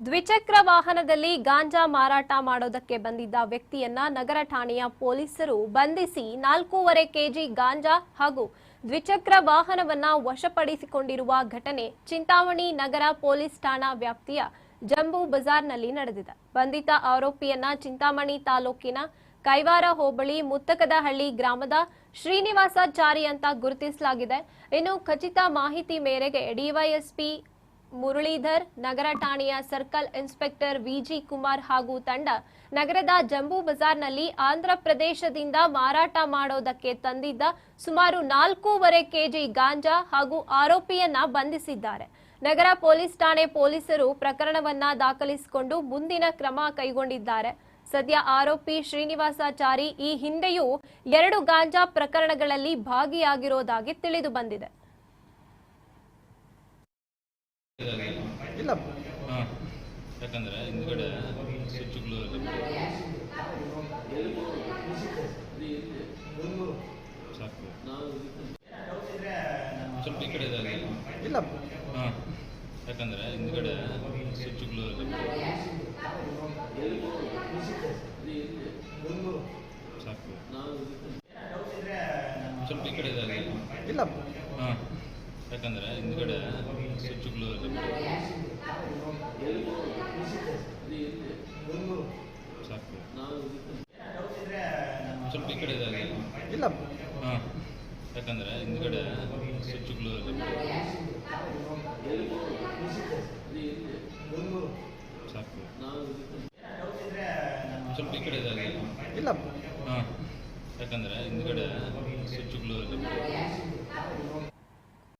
ದ್ವಿಚಕ್ರ ವಾಹನದಲ್ಲಿ ಗಾಂಜಾ ಮಾರಾಟ ಮಾಡೋದಕ್ಕೆ ಬಂದಿದ್ದ ವ್ಯಕ್ತಿಯನ್ನ ನಗರ ಠಾಣೆಯ ಪೊಲೀಸರು ಬಂಧಿಸಿ ನಾಲ್ಕೂವರೆ ಕೆಜಿ ಗಾಂಜಾ ಹಾಗೂ ದ್ವಿಚಕ್ರ ವಾಹನವನ್ನ ವಶಪಡಿಸಿಕೊಂಡಿರುವ ಘಟನೆ ಚಿಂತಾಮಣಿ ನಗರ ಪೊಲೀಸ್ ಠಾಣಾ ವ್ಯಾಪ್ತಿಯ ಜಂಬೂ ಬಜಾರ್ನಲ್ಲಿ ನಡೆದಿದೆ. ಬಂಧಿತ ಆರೋಪಿಯನ್ನ ಚಿಂತಾಮಣಿ ತಾಲೂಕಿನ ಕೈವಾರ ಹೋಬಳಿ ಮುತ್ತಕದಹಳ್ಳಿ ಗ್ರಾಮದ ಶ್ರೀನಿವಾಸಾಚಾರಿ ಅಂತ ಗುರುತಿಸಲಾಗಿದೆ. ಇನ್ನು ಖಚಿತ ಮಾಹಿತಿ ಮೇರೆಗೆ ಡಿವೈಎಸ್ಪಿ ಮುರಳೀಧರ್, ನಗರ ಠಾಣೆಯ ಸರ್ಕಲ್ ಇನ್ಸ್ಪೆಕ್ಟರ್ ವಿಜಿ ಕುಮಾರ್ ಹಾಗೂ ತಂಡ ನಗರದ ಜಂಬೂ ಬಜಾರ್ನಲ್ಲಿ ಆಂಧ್ರ ಪ್ರದೇಶದಿಂದ ಮಾರಾಟ ಮಾಡೋದಕ್ಕೆ ತಂದಿದ್ದ ಸುಮಾರು ನಾಲ್ಕೂವರೆ ಕೆಜಿ ಗಾಂಜಾ ಹಾಗೂ ಆರೋಪಿಯನ್ನ ಬಂಧಿಸಿದ್ದಾರೆ. ನಗರ ಪೊಲೀಸ್ ಠಾಣೆ ಪೊಲೀಸರು ಪ್ರಕರಣವನ್ನ ದಾಖಲಿಸಿಕೊಂಡು ಮುಂದಿನ ಕ್ರಮ ಕೈಗೊಂಡಿದ್ದಾರೆ. ಸದ್ಯ ಆರೋಪಿ ಶ್ರೀನಿವಾಸಾಚಾರಿ ಈ ಹಿಂದೆಯೂ ಎರಡು ಗಾಂಜಾ ಪ್ರಕರಣಗಳಲ್ಲಿ ಭಾಗಿಯಾಗಿರೋದಾಗಿ ತಿಳಿದು ಬಂದಿದೆ. ಇಲ್ಲ. ಯಾಕಂದರೆ ಹಿಂದ್ಗಡೆ ಸ್ವಿಚ್ಗಳು ಸಾಕು. ಸ್ವಲ್ಪ ಈ ಕಡೆ ಇದಾಗ ಇಲ್ಲ. ಹಾಂ ಯಾಕಂದ್ರೆ ಹಿಂದ್ಗಡೆ ಸ್ವಿಚ್ಗಳು ಸಾಕು. ಸ್ವಲ್ಪ ಈ ಕಡೆ ಇದಾಗ ಇಲ್ಲ. ಹಾಂ ಯಾಕಂದ್ರೆ ಹಿಂದ್ಗಡೆ ಸ್ವಲ್ಪ ಈ ಕಡೆ ಇದಾಗಿ ಇಲ್ಲ. ಹಾಂ. ಯಾಕಂದ್ರೆ ಹಿಂದ್ಗಡೆ ಸ್ವಿಚ್ಗಳು ಸಾಕು. ಸ್ವಲ್ಪ ಈ ಕಡೆ ಇದಾಗಿ ಇಲ್ಲ. ಹಾಂ. ಯಾಕಂದ್ರೆ ಹಿಂದ್ಗಡೆ ಸ್ವಿಚ್